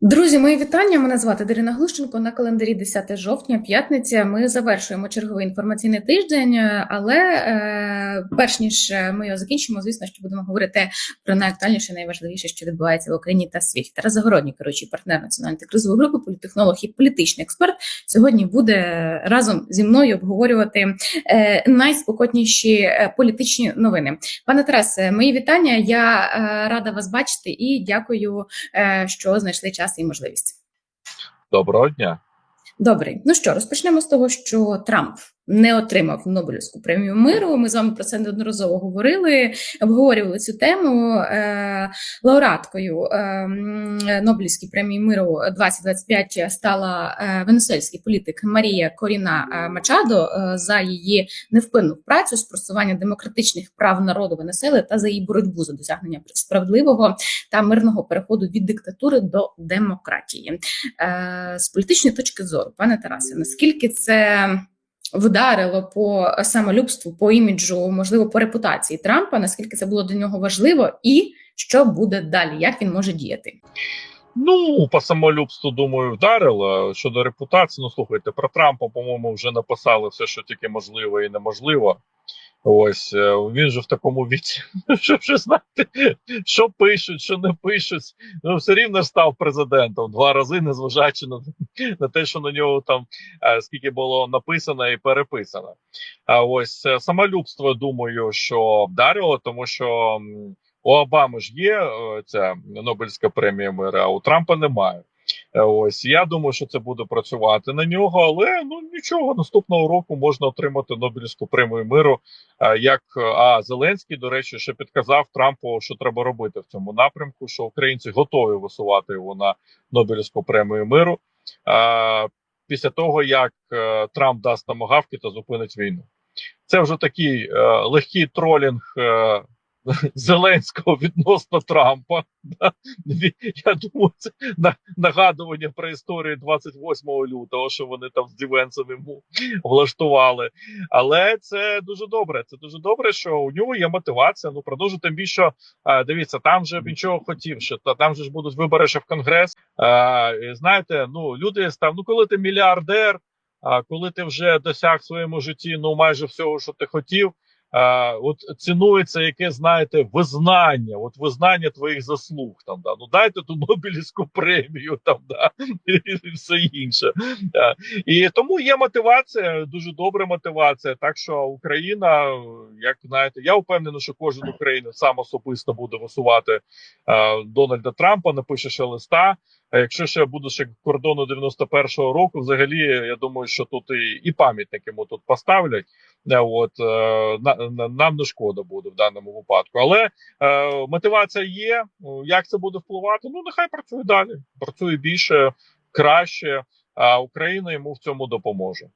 Друзі, мої вітання. Мене звати Дарина Глущенко. На календарі 10 жовтня, п'ятниця. Ми завершуємо черговий інформаційний тиждень. Але е, перш ніж ми його закінчимо, звісно, що будемо говорити про найактуальніше, найважливіше, що відбувається в Україні та світі. Тарас Загородній, керуючий партнер національної антикризової групи, політтехнолог і політичний експерт, сьогодні буде разом зі мною обговорювати е, найспокотніші е, політичні новини. Пане Тарасе, мої вітання. Я е, рада вас бачити і дякую, е, що знайшли час і можливість. Доброго дня. Добре, ну що, розпочнемо з того, що Трамп не отримав Нобелівську премію миру. Ми з вами про це неодноразово говорили, обговорювали цю тему. Е, лауреаткою е, Нобелівської премії миру 2025 стала е, венесуельський політик Марія Коріна Мачадо за її невпинну працю з просування демократичних прав народу Венесуели та за її боротьбу за досягнення справедливого та мирного переходу від диктатури до демократії. З політичної точки зору, пане Тарасе, наскільки це вдарило по самолюбству, по іміджу, можливо, по репутації Трампа, наскільки це було для нього важливо, і що буде далі, як він може діяти? Ну, по самолюбству, думаю, вдарило. Щодо репутації, ну слухайте, про Трампа, по-моєму, вже написали все, що тільки можливо і неможливо. Ось е, він же в такому віці, що вже знаєте, що пишуть, що не пишуть. Ну, все рівно став президентом два рази, незважаючи на, на те, що на нього там е, скільки було написано і переписано. А ось е, самолюбство, думаю, що вдарило, тому що у Обами ж є ця Нобелівська премія мира, а у Трампа немає. Е, Ось я думаю, що це буде працювати на нього, але ну нічого. Наступного року можна отримати Нобелівську премію миру. е, Як е, а Зеленський, до речі, ще підказав Трампу, що треба робити в цьому напрямку, що українці готові висувати його на Нобелівську премію миру. Після того як Трамп дасть тамагавки та зупинить війну, це вже такий легкий тролінг Зеленського відносно Трампа. Я думаю, це на- нагадування про історію 28 лютого, що вони там з Дівенцем йому влаштували. Але це дуже добре. Це дуже добре, що у нього є мотивація. Ну продовжити тим більше. е, Дивіться, там же він чого хотів, що там же ж будуть вибори ще в конгрес. Е, знаєте, ну люди став. Ну коли ти мільярдер, а коли ти вже досяг своєму житті ну майже всього, що ти хотів. А, от цінується яке знаєте визнання, от визнання твоїх заслуг там да ну дайте ту Нобелівську премію там да і все інше. Да. І тому є мотивація, дуже добра мотивація. Так що Україна, як знаєте, я впевнений, що кожен українець сам особисто буде висувати а, Дональда Трампа, напише ще листа. А якщо ще буде ще кордону 91-го року, взагалі я думаю, що тут і, і пам'ятник йому тут поставлять. От е, на, на- нам не шкода буде в даному випадку, але е, мотивація є. Як це буде впливати? Ну нехай працює далі. Працює більше, краще. А Україна йому в цьому допоможе.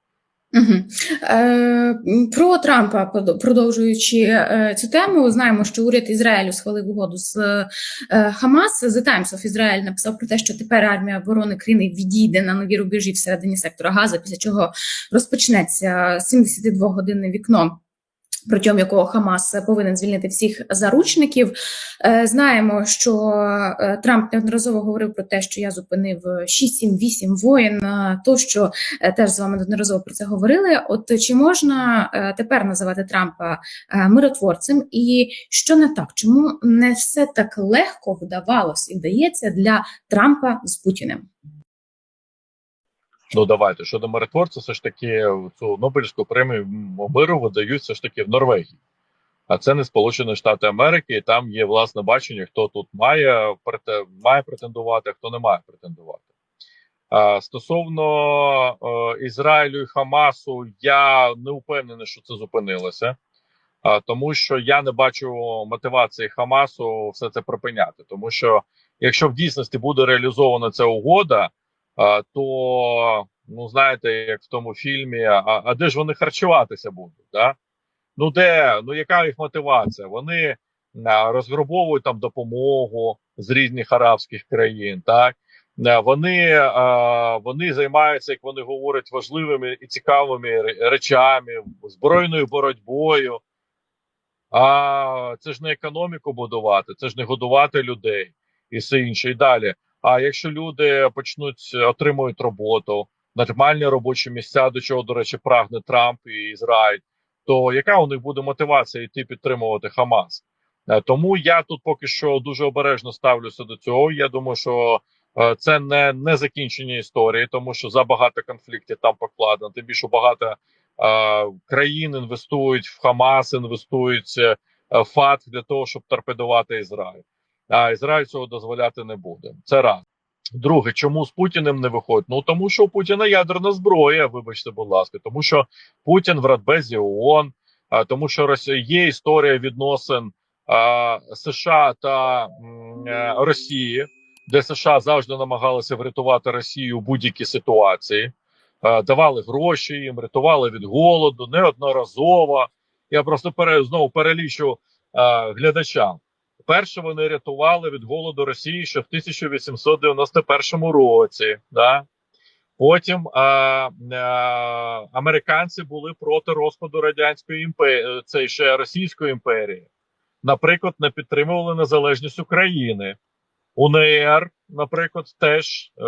Угу. Е, про Трампа продовжуючи е, цю тему, знаємо, що уряд Ізраїлю схвалив угоду з е, Хамас. The Times of Israel написав про те, що тепер армія оборони країни відійде на нові рубежі всередині сектора Газа, після чого розпочнеться 72-годинне вікно. Протягом якого Хамас повинен звільнити всіх заручників, Е, знаємо, що е, Трамп неодноразово говорив про те, що я зупинив 6-7-8 воїн. Тощо е, теж з вами неодноразово про це говорили. От чи можна е, тепер називати Трампа миротворцем? І що не так? Чому не все так легко вдавалося і вдається для Трампа з Путіним? Ну давайте щодо миротворця, все ж таки цю Нобелівську премію миру видають все ж таки в Норвегії. А це не Сполучені Штати Америки, і там є власне бачення, хто тут має має претендувати, а хто не має претендувати. А, стосовно е, Ізраїлю і Хамасу, я не впевнений, що це зупинилося, а, тому що я не бачу мотивації Хамасу все це припиняти. Тому що якщо в дійсності буде реалізована ця угода, то ну знаєте, як в тому фільмі, а, а де ж вони харчуватися будуть? Да? Ну де? Ну яка їх мотивація? Вони розграбовують там допомогу з різних арабських країн, так вони, вони займаються, як вони говорять, важливими і цікавими речами, збройною боротьбою. А це ж не економіку будувати, це ж не годувати людей і все інше. І далі. А якщо люди почнуть отримують роботу, нормальні робочі місця, до чого, до речі, прагне Трамп і Ізраїль, то яка у них буде мотивація йти підтримувати Хамас? Е, Тому я тут поки що дуже обережно ставлюся до цього. Я думаю, що е, це не, не закінчення історії, тому що забагато конфліктів там покладено. Тим більше багато е, країн інвестують в Хамас, інвестують е, в ФАТ для того, щоб торпедувати Ізраїль. А Ізраїль цього дозволяти не буде. Це раз. Друге, чому з Путіним не виходить? Ну тому що у Путіна ядерна зброя, вибачте, будь ласка, тому що Путін в Радбезі ООН, а, тому що є історія відносин а, США та м, е, Росії, де США завжди намагалися врятувати Росію у будь-якій ситуації, а, давали гроші їм, рятували від голоду неодноразово. Я просто пере, знову перелічу а, глядачам. Перше вони рятували від голоду Росії ще в 1891 році. Да? Потім а, а, американці були проти розпаду радянської імперії, це ще Російської імперії. Наприклад, не підтримували незалежність України. УНР, наприклад, теж е,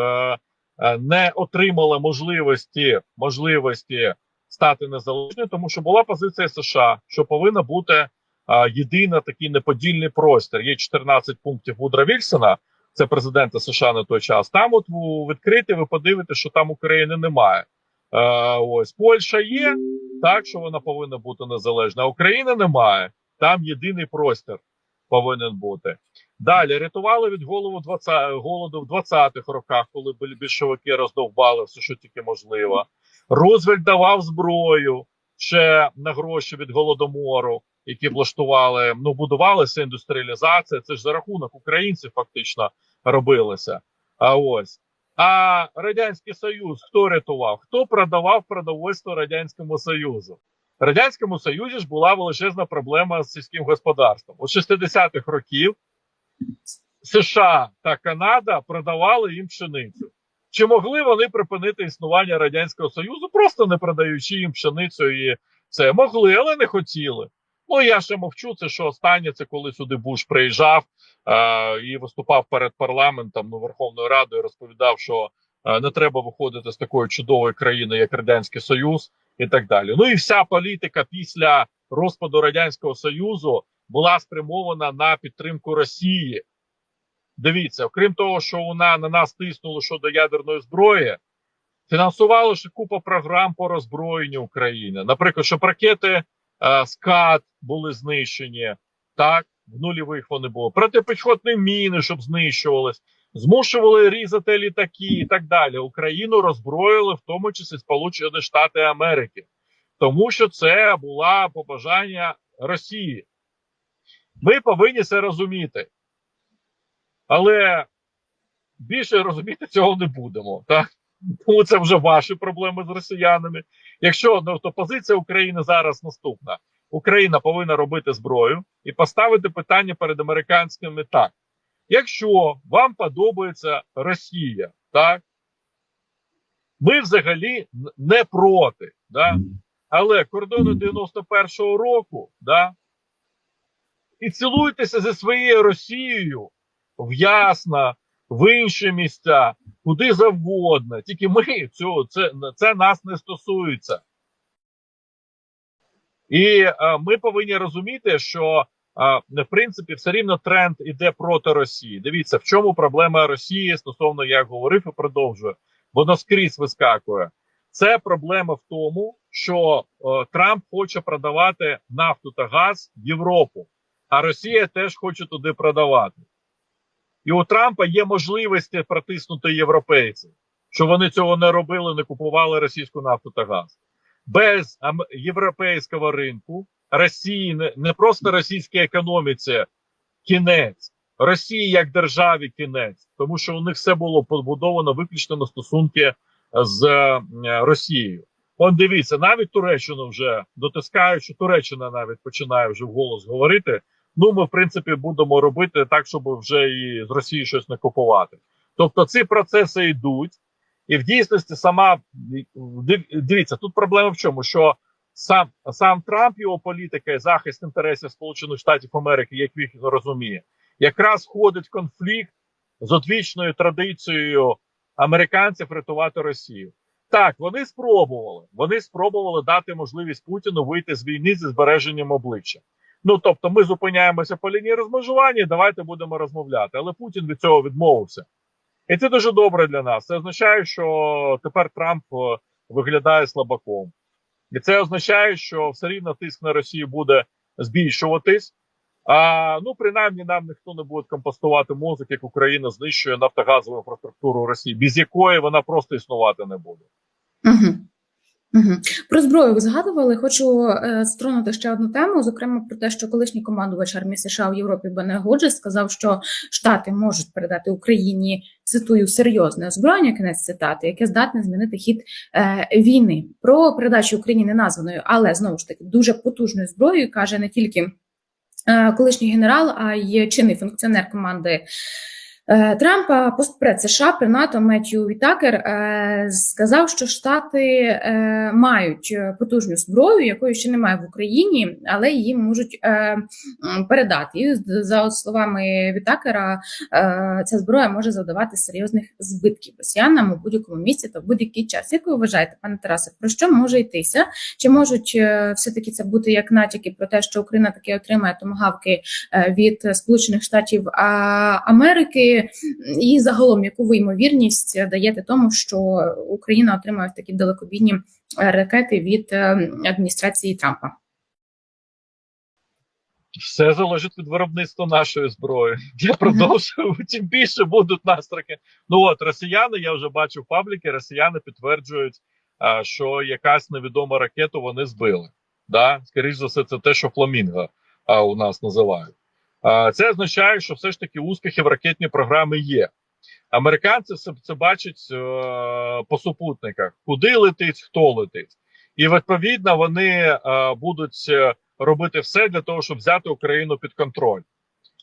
е, не отримала можливості, можливості стати незалежною, тому що була позиція США, що повинна бути а, єдина такий неподільний простір. Є 14 пунктів Вудра Вільсона, це президента США на той час. Там, от відкрити, ви подивитесь, що там України немає. Ось Польща є, так що вона повинна бути незалежна. А України немає. Там єдиний простір повинен бути. Далі рятували від голову 20, голоду в 20-х роках, коли біль- більшовики роздовбали все, що тільки можливо. Рузвельт давав зброю ще на гроші від голодомору, які влаштували. Ну, будувалася індустріалізація. Це ж за рахунок українців фактично робилося. А ось. А Радянський Союз хто рятував? Хто продавав продовольство Радянському Союзу? В Радянському Союзі ж була величезна проблема з сільським господарством. У 60-х років США та Канада продавали їм пшеницю. Чи могли вони припинити існування Радянського Союзу, просто не продаючи їм пшеницю і це могли, але не хотіли. Ну я ще мовчу. Це що останнє, це коли сюди Буш приїжджав е, і виступав перед парламентом ну, Верховною Радою, розповідав, що е, не треба виходити з такої чудової країни, як Радянський Союз, і так далі. Ну і вся політика після розпаду Радянського Союзу була спрямована на підтримку Росії. Дивіться, окрім того, що вона на нас тиснула щодо ядерної зброї, фінансували ще купа програм по роззброєнню України. Наприклад, щоб ракети е, СКАД були знищені, так, в нульових вони були, протипіхотні міни, щоб знищувались, змушували різати літаки і так далі. Україну роззброїли, в тому числі Сполучені Штати Америки, тому що це була побажання Росії. Ми повинні це розуміти. Але більше розуміти цього не будемо. Так? Тому це вже ваші проблеми з росіянами. Якщо ну, то позиція України зараз наступна: Україна повинна робити зброю і поставити питання перед американськими так. Якщо вам подобається Росія, так ми взагалі не проти, да? але кордони 91-го року, да? і цілуйтеся зі своєю Росією в Ясна, в інші місця, куди завгодно. Тільки ми цього це, це нас не стосується. І е, ми повинні розуміти, що е, в принципі все рівно тренд іде проти Росії. Дивіться, в чому проблема Росії стосовно я говорив і продовжую. Воно скрізь вискакує. Це проблема в тому, що е, Трамп хоче продавати нафту та газ в Європу, а Росія теж хоче туди продавати. І у Трампа є можливості протиснути європейців, що вони цього не робили, не купували російську нафту та газ. Без європейського ринку Росії не, не просто російській економіці кінець, Росії як державі кінець, тому що у них все було побудовано виключно на стосунки з е, Росією. Он дивіться, навіть Туреччину вже дотискають, що Туреччина навіть починає вже вголос говорити. Ну, ми, в принципі, будемо робити так, щоб вже і з Росії щось не купувати. Тобто ці процеси йдуть, і в дійсності сама дивіться, тут проблема в чому? Що сам сам Трамп, його політика і захист інтересів Сполучених Штатів Америки, як він розуміє, якраз входить в конфлікт з одвічною традицією американців рятувати Росію. Так, вони спробували. Вони спробували дати можливість Путіну вийти з війни зі збереженням обличчя. Ну тобто, ми зупиняємося по лінії розмежування, давайте будемо розмовляти. Але Путін від цього відмовився. І це дуже добре для нас. Це означає, що тепер Трамп е, виглядає слабаком. І це означає, що все рівно тиск на Росію буде збільшуватись. А ну принаймні нам ніхто не буде компостувати мозок, як Україна знищує нафтогазову інфраструктуру Росії, без якої вона просто існувати не буде. Угу. Про зброю ви згадували. Хочу е, стронути ще одну тему, зокрема про те, що колишній командувач армії США в Європі Бене Годжес сказав, що Штати можуть передати Україні цитую серйозне озброєння, кінець цитати, яке здатне змінити хід е, війни. Про передачу Україні не названою, але знову ж таки дуже потужною зброєю каже не тільки е, колишній генерал, а й чинний функціонер команди. Е, Трампа постпред США при НАТО Меттью Вітакер е, сказав, що Штати е, мають е, потужну зброю, якої ще немає в Україні, але її можуть е, передати. І за словами Вітакера, е, ця зброя може завдавати серйозних збитків росіянам у будь-якому місці та в будь-який час. Як ви вважаєте, пане Тарасе, про що може йтися? Чи можуть е, все-таки це бути як натяки про те, що Україна таки отримає томагавки е, від Сполучених Штатів а, І загалом, яку ви ймовірність даєте тому, що Україна отримає такі далекобійні е, ракети від е, адміністрації Трампа? Все залежить від виробництва нашої зброї. Я продовжую, тим більше будуть нас таки. Ну от росіяни, я вже бачив пабліки, росіяни підтверджують, а, що якась невідома ракету вони збили. Да? Скоріше за все, це те, що фламінго а, у нас називають. Це означає, що все ж таки успіхи в ракетній програмі є. Американці це, це бачать е, по супутниках, куди летить, хто летить. І відповідно вони е, будуть е, робити все для того, щоб взяти Україну під контроль.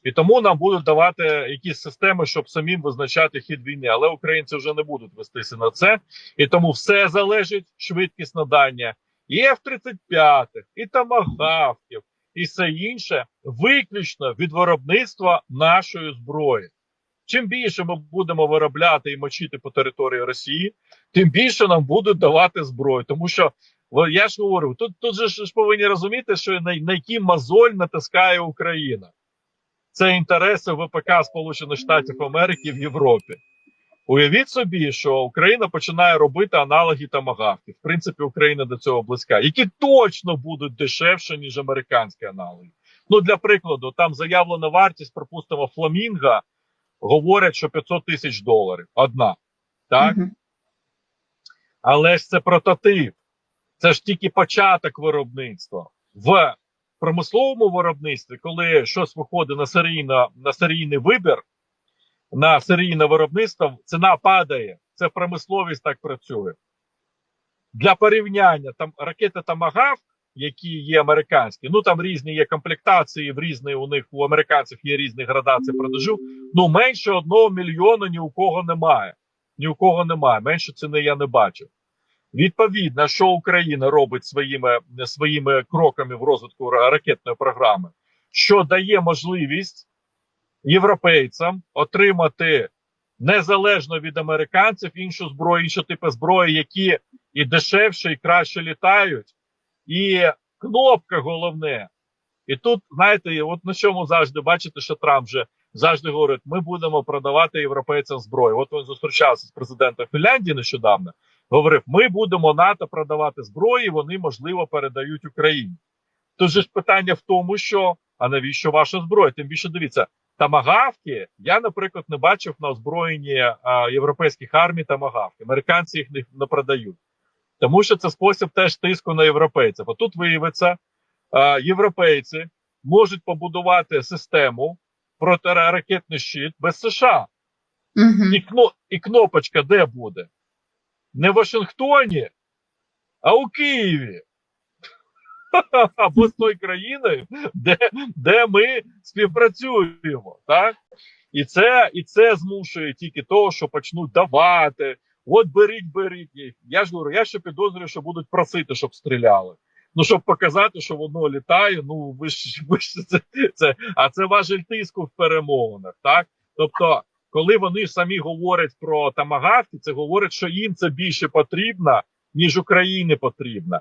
І тому нам будуть давати якісь системи, щоб самим визначати хід війни. Але українці вже не будуть вестися на це. І тому все залежить швидкість надання і F-35, і тамагавків, і все інше виключно від виробництва нашої зброї. Чим більше ми будемо виробляти і мочити по території Росії, тим більше нам будуть давати зброю. Тому що я ж говорю, тут тут же ж повинні розуміти, що на, на які мозоль натискає Україна. Це інтереси ВПК Сполучених Штатів Америки в Європі. Уявіть собі, що Україна починає робити аналоги тамагавки. В принципі, Україна до цього близька, які точно будуть дешевше, ніж американські аналоги. Ну, для прикладу, там заявлена вартість, припустимо, фламінга говорять, що 500 тисяч доларів. Одна. Так? Мгм. Але ж це прототип. Це ж тільки початок виробництва. В промисловому виробництві, коли щось виходить на серійна, на серійний вибір, на серійне виробництво, ціна падає. Це промисловість так працює. Для порівняння там ракети Тамагав, які є американські, ну там різні є комплектації, в різні у них у американців є різні градації продажу. Ну менше одного мільйона ні у кого немає. Ні у кого немає. Менше ціни я не бачив. Відповідно, що Україна робить своїми своїми кроками в розвитку ракетної програми, що дає можливість європейцям отримати незалежно від американців іншу зброю, інші типи зброї, які і дешевше, і краще літають, і кнопка головне. І тут, знаєте, от на чому завжди бачите, що Трамп вже завжди говорить: ми будемо продавати європейцям зброю. От він зустрічався з президентом Фінляндії нещодавно говорив: ми будемо НАТО продавати зброї, вони можливо передають Україні. Же ж питання в тому, що а навіщо ваша зброя? Тим більше дивіться, тамагавки я, наприклад, не бачив на озброєнні а, європейських армій тамагавки. Американці їх не, не продають, тому що це спосіб теж тиску на європейців. А тут виявиться, а, європейці можуть побудувати систему протиракетний щит без США. Мгм. І, кно, і кнопочка де буде? Не в Вашингтоні, а у Києві. Або з тої країни, де, де ми співпрацюємо. Так? І це, і це змушує тільки того, що почнуть давати. От беріть, беріть. Я ж говорю, я ще підозрюю, що будуть просити, щоб стріляли. Ну, щоб показати, що воно літає, ну ви ж ви ж це, це а це важель тиску в перемовинах, так? Тобто коли вони самі говорять про тамагавки, це говорить, що їм це більше потрібно, ніж Україні потрібно.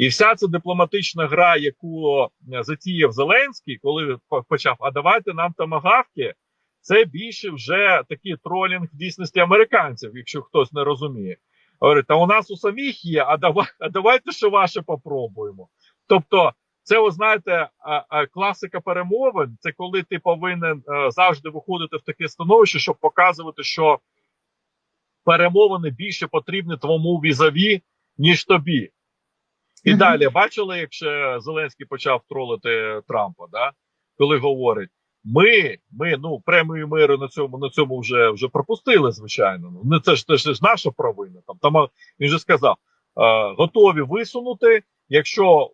І вся ця дипломатична гра, яку е, затіяв Зеленський, коли почав, а давайте нам тамагавки, це більше вже такий тролінг в дійсності американців, якщо хтось не розуміє. Говорить, а у нас у самих є, а давай, а давайте що ваше попробуємо. Тобто, це, ви знаєте, класика перемовин. Це коли ти повинен е, завжди виходити в таке становище, щоб показувати, що перемовини більше потрібні твоєму візаві, ніж тобі. І далі бачили, як ще Зеленський почав тролити Трампа, да? коли говорить: ми, ми, ну, премію миру на цьому на цьому вже вже пропустили, звичайно. Ну, це ж це ж наша провина. Там, там він же сказав: е, готові висунути, якщо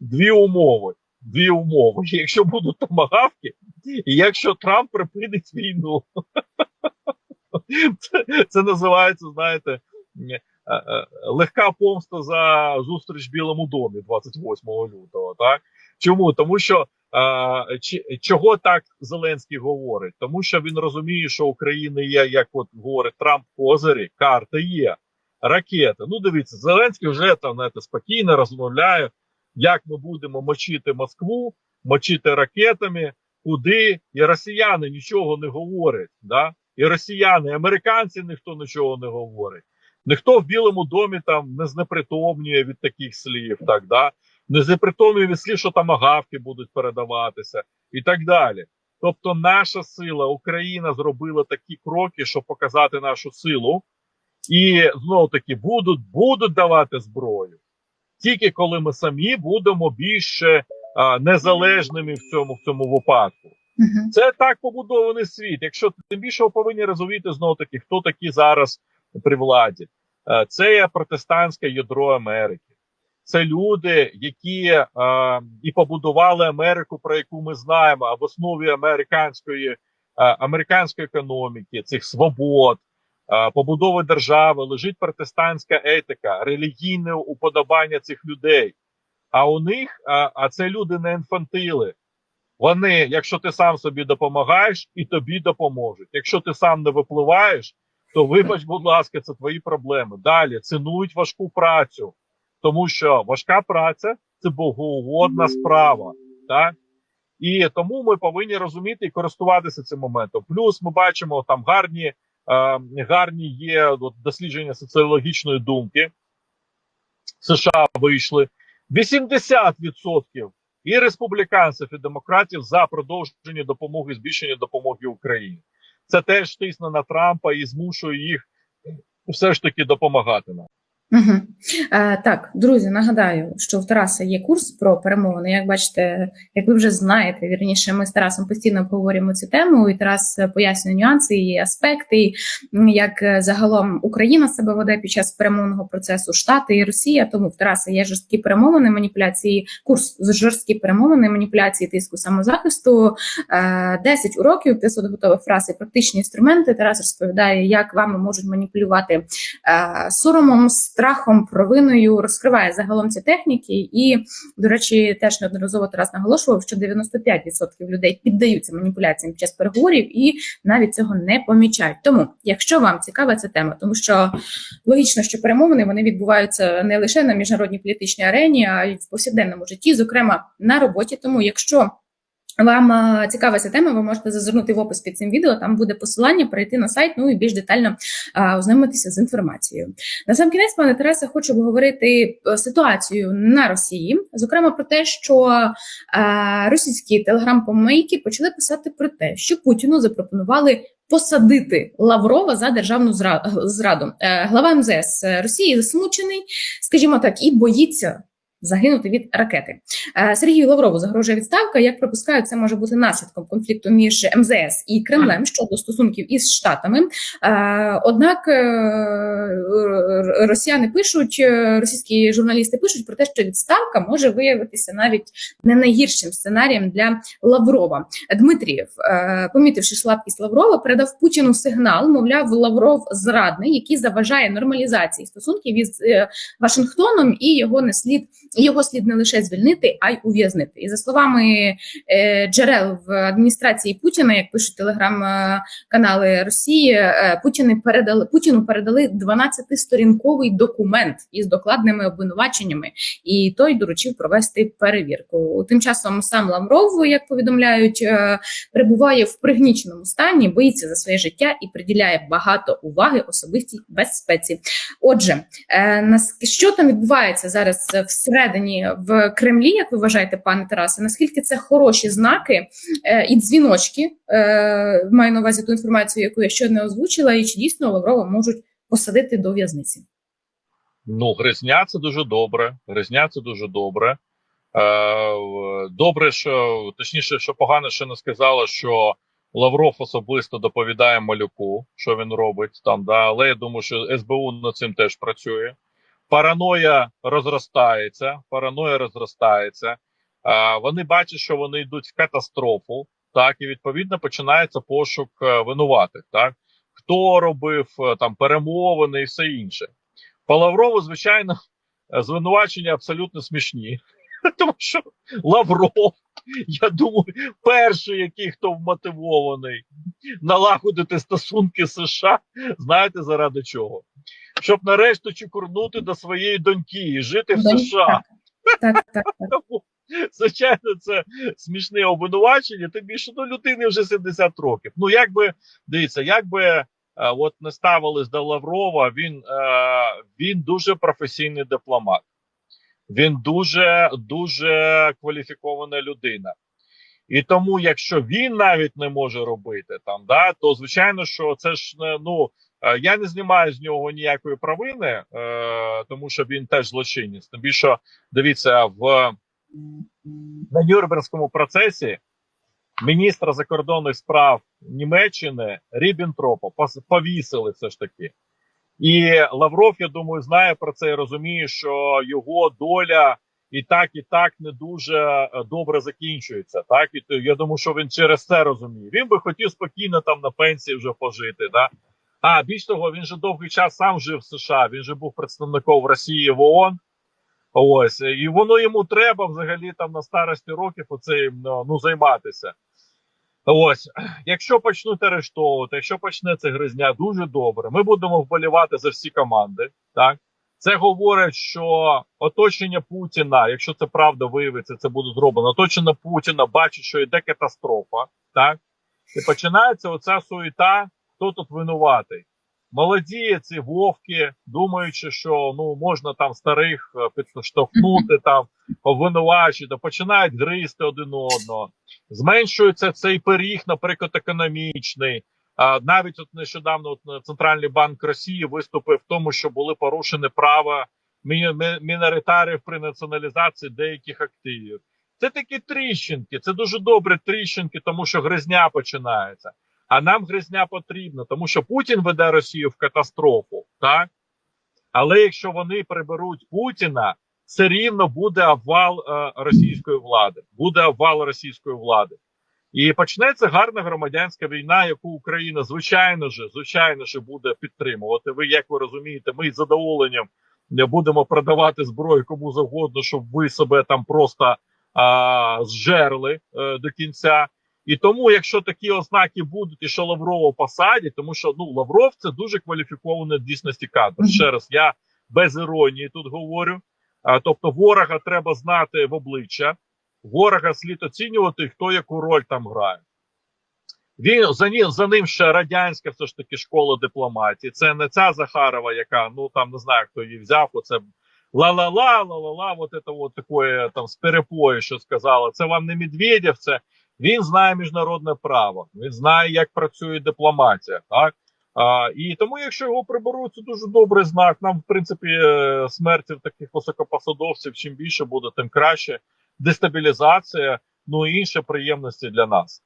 дві умови. Дві умови. Якщо будуть томагавки, і якщо Трамп припинить війну. Це, це називається, знаєте, легка помста за зустріч в Білому домі 28 лютого. Так чому? Тому що е, чи, чого так Зеленський говорить? Тому що він розуміє, що України є, як от говорить Трамп, козирі, карти є, ракети. Ну, дивіться, Зеленський вже там знаєте, спокійно розмовляє, як ми будемо мочити Москву, мочити ракетами, куди, і росіяни нічого не говорять. Да? І росіяни, і американці ніхто нічого не говорить. Ніхто в Білому домі там не знепритомнює від таких слів, так да не знепритомнює від слів, що там агавки будуть передаватися, і так далі. Тобто, наша сила, Україна зробила такі кроки, щоб показати нашу силу, і знову таки будуть, будуть давати зброю. Тільки коли ми самі будемо більше а, незалежними в цьому в цьому випадку. Це так побудований світ. Якщо тим більше ви повинні розуміти знову таки, хто такі зараз при владі. Е, Це є протестантське ядро Америки. Це люди, які е, і побудували Америку, про яку ми знаємо, а в основі американської, е, американської економіки, цих свобод, е, побудови держави лежить протестантська етика, релігійне уподобання цих людей. А у них, а, а це люди не інфантили. Вони, якщо ти сам собі допомагаєш, і тобі допоможуть. Якщо ти сам не випливаєш, то вибач, будь ласка, це твої проблеми. Далі цінують важку працю, тому що важка праця це богоугодна справа. Так? І тому ми повинні розуміти і користуватися цим моментом. Плюс ми бачимо там гарні, е, гарні є от, дослідження соціологічної думки. США вийшли 80% і республіканців, і демократів за продовження допомоги, збільшення допомоги Україні. Це теж тисне на Трампа і змушує їх все ж таки допомагати нам. Угу. Е, так, друзі, нагадаю, що в Тараса є курс про перемовини. Як бачите, як ви вже знаєте, вірніше, ми з Тарасом постійно обговорюємо цю тему, і Тарас пояснює нюанси і аспекти, як е, загалом Україна себе веде під час перемовного процесу, Штати і Росія. Тому в Тараса є жорсткі перемовини, маніпуляції, курс з жорсткі перемовини, маніпуляції тиску самозахисту, е, 10 уроків, 500 готових фраз і практичні інструменти. Тарас розповідає, як вами можуть маніпулювати е, соромом, страхом, провиною, розкриває загалом ці техніки. І, до речі, теж неодноразово Тарас наголошував, що 95% людей піддаються маніпуляціям під час переговорів і навіть цього не помічають. Тому, якщо вам цікава ця тема, тому що логічно, що перемовини вони відбуваються не лише на міжнародній політичній арені, а й в повсякденному житті, зокрема на роботі. Тому, якщо вам е, цікава ця тема, ви можете зазирнути в опис під цим відео. Там буде посилання, перейти на сайт, ну і більш детально а, ознайомитися з інформацією. На сам кінець, пане Тарасе, хочу обговорити е, ситуацію на Росії, зокрема про те, що е, російські телеграм-помийки почали писати про те, що Путіну запропонували. Посадити Лаврова за державну зра- зраду. Е, Глава МЗС Росії засмучений, скажімо так, і боїться загинути від ракети. Е, Сергію Лаврову загрожує відставка. Як припускають, це може бути наслідком конфлікту між МЗС і Кремлем щодо стосунків із Штатами. Е, Однак е, росіяни пишуть, російські журналісти пишуть про те, що відставка може виявитися навіть не найгіршим сценарієм для Лаврова. Дмитрієв, помітивши слабкість Лаврова, передав Путіну сигнал. Мовляв, Лавров зрадний, який заважає нормалізації стосунків із Вашингтоном, і його не слід його слід не лише звільнити, а й ув'язнити. І за словами е, джерел в адміністрації Путіна, як пишуть телеграм-канали Росії, е, Путіни передали Путіну передали 12-сторінковий документ із докладними обвинуваченнями, і той доручив провести перевірку. Тим часом сам Лавров, як повідомляють, е, перебуває в пригніченому стані, боїться за своє життя і приділяє багато уваги особистій безпеці. Отже, що там відбувається зараз всередині в Кремлі, як ви вважаєте, пане Тарасе? Наскільки це хороші знаки е, і дзвіночки? Е, маю на увазі ту інформацію, яку я щойно озвучила, і чи дійсно Лаврова можуть посадити до в'язниці? Ну, гризня це дуже добре. Гризня це дуже добре. Е, добре, що точніше, що погано, що не сказала, що Лавров особисто доповідає малюку, що він робить там. Да, але я думаю, що СБУ над цим теж працює. Параноя розростається. Параноя розростається. Вони бачать, що вони йдуть в катастрофу. Так, і відповідно починається пошук е, винуватих. Так, хто робив е, там перемовини і все інше. По Лаврову, звичайно, е, звинувачення абсолютно смішні. Тому що Лавров, я думаю, перший, який хто вмотивований налагодити стосунки США, знаєте заради чого? Щоб нарешті чекурнути до своєї доньки і жити в США. Так, так, так. так. Звичайно, це смішне обвинувачення, тим більше ну, людини вже 70 років. Ну, якби дивіться, якби е, от не ставились до Лаврова, він, е, він дуже професійний дипломат. Він дуже дуже кваліфікована людина. І тому, якщо він навіть не може робити там, да, то звичайно, що це ж ну я не знімаю з нього ніякої провини, е, тому що він теж злочинець. Тим більше дивіться в на Нюрнберзькому процесі міністра закордонних справ Німеччини Ріббентропа повісили все ж таки. І Лавров, я думаю, знає про це і розуміє, що його доля і так, і так не дуже е, добре закінчується. Так і я думаю, що він через це розуміє. Він би хотів спокійно там на пенсії вже пожити. Да? А більш того, він же довгий час сам жив в США. Він же був представником Росії в ООН. Ось і воно йому треба взагалі там на старості років оцим ну, ну займатися. Ось, якщо почнуть арештовувати, якщо почнеться гризня, дуже добре. Ми будемо вболівати за всі команди. Так це говорить, що оточення Путіна, якщо це правда виявиться, це буде зроблено. Оточення Путіна бачить, що йде катастрофа, так і починається оця суєта, хто тут винуватий. Молоді ці вовки, думаючи, що ну можна там старих е, підштовхнути, там обвинувачити, починають гризти один одного. Зменшується цей пиріг, наприклад, економічний. А навіть от нещодавно от Центральний банк Росії виступив в тому, що були порушені права мі- мі- міноритарів при націоналізації деяких активів. Це такі тріщинки, це дуже добре тріщинки, тому що гризня починається. А нам гризня потрібна, тому що Путін веде Росію в катастрофу, так? Але якщо вони приберуть Путіна, все рівно буде обвал е, російської влади. Буде обвал російської влади. І почнеться гарна громадянська війна, яку Україна, звичайно ж, звичайно ж, буде підтримувати. Ви, як ви розумієте, ми з задоволенням не будемо продавати зброю кому завгодно, щоб ви себе там просто а, зжерли е, до кінця. І тому, якщо такі ознаки будуть, і що Лаврова посадять, тому що ну Лавров це дуже кваліфікований в дійсності кадр. Ще раз я без іронії тут говорю. А, тобто, ворога треба знати в обличчя, ворога слід оцінювати, хто яку роль там грає. Він за ним за ним ще радянська все ж таки школа дипломатії. Це не ця Захарова, яка ну там не знаю, хто її взяв. Оце ла-ла-ла, ла-ла-ла, вот это вот такое там з перепою, що сказала. Це вам не Медведєв, це він знає міжнародне право, він знає, як працює дипломатія. Так а, і тому, якщо його приберуть, це дуже добрий знак. Нам, в принципі, е, смерті таких високопосадовців, чим більше буде, тим краще. Дестабілізація, ну і інші приємності для нас.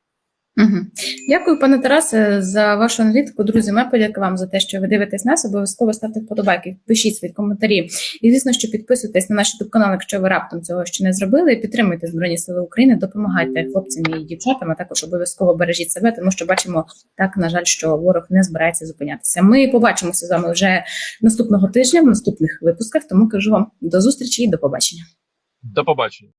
Угу. Дякую, пане Тарасе, за вашу аналітику. Друзі, моя подяка вам за те, що ви дивитесь нас. Обов'язково ставте вподобайки, пишіть свої коментарі. І звісно, що підписуйтесь на наш youtube канал, якщо ви раптом цього ще не зробили. І підтримуйте Збройні Сили України, допомагайте хлопцям і дівчатам, а також обов'язково бережіть себе, тому що бачимо так, на жаль, що ворог не збирається зупинятися. Ми побачимося з вами вже наступного тижня в наступних випусках. Тому кажу вам до зустрічі і до побачення. До побачення.